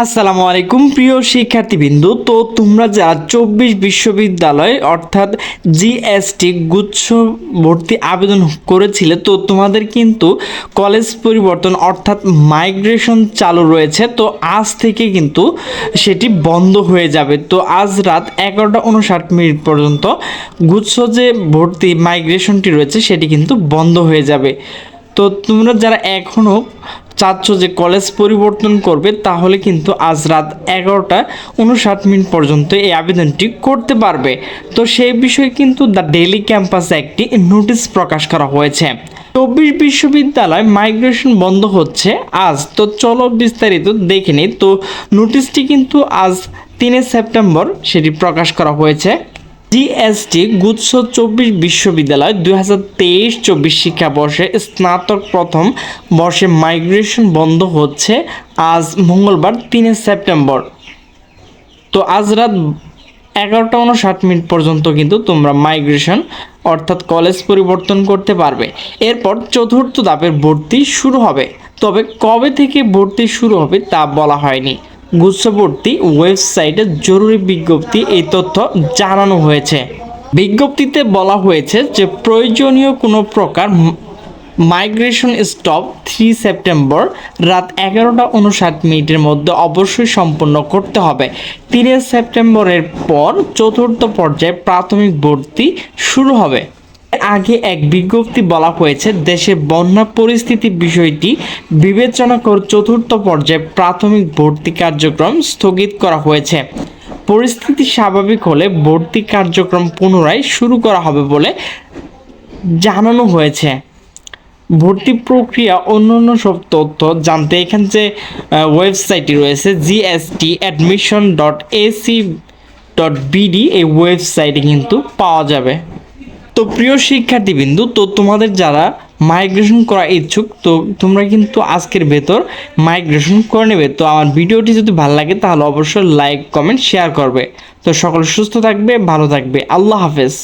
আসসালামু আলাইকুম, প্রিয় শিক্ষার্থীবৃন্দু। তো তোমরা যারা চব্বিশ বিশ্ববিদ্যালয় অর্থাৎ জিএসটি গুচ্ছ ভর্তি আবেদন করেছিলে, তো তোমাদের কিন্তু কলেজ পরিবর্তন অর্থাৎ মাইগ্রেশন চালু রয়েছে, তো আজ থেকে কিন্তু সেটি বন্ধ হয়ে যাবে। তো আজ রাত এগারোটা উনষাট মিনিট পর্যন্ত গুচ্ছ যে ভর্তি মাইগ্রেশনটি রয়েছে, সেটি কিন্তু বন্ধ হয়ে যাবে। তো তোমরা যারা এখনও চাচ্ছ যে কলেজ পরিবর্তন করবে, তাহলে কিন্তু আজ রাত এগারোটা উনষাট মিনিট পর্যন্ত এই আবেদনটি করতে পারবে। তো সেই বিষয়ে কিন্তু দ্য ডেইলি ক্যাম্পাসে একটি নোটিশ প্রকাশ করা হয়েছে। চব্বিশ বিশ্ববিদ্যালয় মাইগ্রেশন বন্ধ হচ্ছে আজ। তো চলো বিস্তারিত দেখে নিই। তো নোটিশটি কিন্তু আজ তিনে সেপ্টেম্বর সেটি প্রকাশ করা হয়েছে। জিএসটি গুচ্ছ চব্বিশ বিশ্ববিদ্যালয় দুই হাজার তেইশ চব্বিশ শিক্ষাবর্ষে স্নাতক প্রথম বর্ষে মাইগ্রেশন বন্ধ হচ্ছে। আজ মঙ্গলবার, তিনে সেপ্টেম্বর। তো আজ রাত এগারোটা উনষাট মিনিট পর্যন্ত কিন্তু তোমরা মাইগ্রেশন অর্থাৎ কলেজ পরিবর্তন করতে পারবে। এরপর চতুর্থ ধাপের ভর্তি শুরু হবে। তবে কবে থেকে ভর্তি শুরু হবে তা বলা হয়নি। গুচ্ছভর্তি ওয়েবসাইটে জরুরি বিজ্ঞপ্তি এই তথ্য জানানো হয়েছে। বিজ্ঞপ্তিতে বলা হয়েছে যে প্রয়োজনীয় কোনো প্রকার মাইগ্রেশন স্টপ থ্রি সেপ্টেম্বর রাত এগারোটা উনষাট মিনিটের মধ্যে অবশ্যই সম্পন্ন করতে হবে। তিনে সেপ্টেম্বরের পর চতুর্থ পর্যায়ে প্রাথমিক ভর্তি শুরু হবে। আগে এক বিজ্ঞপ্তি বলা হয়েছে, দেশে বন্যা পরিস্থিতি বিষয়টি বিবেচনা করে চতুর্থ পর্যায়ে প্রাথমিক ভর্তি কার্যক্রম স্থগিত করা হয়েছে। পরিস্থিতি স্বাভাবিক হলে ভর্তি কার্যক্রম পুনরায় শুরু করা হবে বলে জানানো হয়েছে। ভর্তি প্রক্রিয়া অন্যান্য সব তথ্য জানতে এখানে যে ওয়েবসাইটটি রয়েছে GST admission dot AC dot BD এই ওয়েবসাইটে কিন্তু পাওয়া যাবে। তো প্রিয় শিক্ষার্থীবৃন্দু, তো তোমাদের যারা মাইগ্রেশন করা ইচ্ছুক, তো তোমরা কিন্তু আজকের ভেতর মাইগ্রেশন করে নেবে। তো আমার ভিডিওটি যদি ভালো লাগে, তাহলে অবশ্যই লাইক কমেন্ট শেয়ার করবে। তো সকল সুস্থ থাকবে, ভালো থাকবে। আল্লাহ হাফেজ।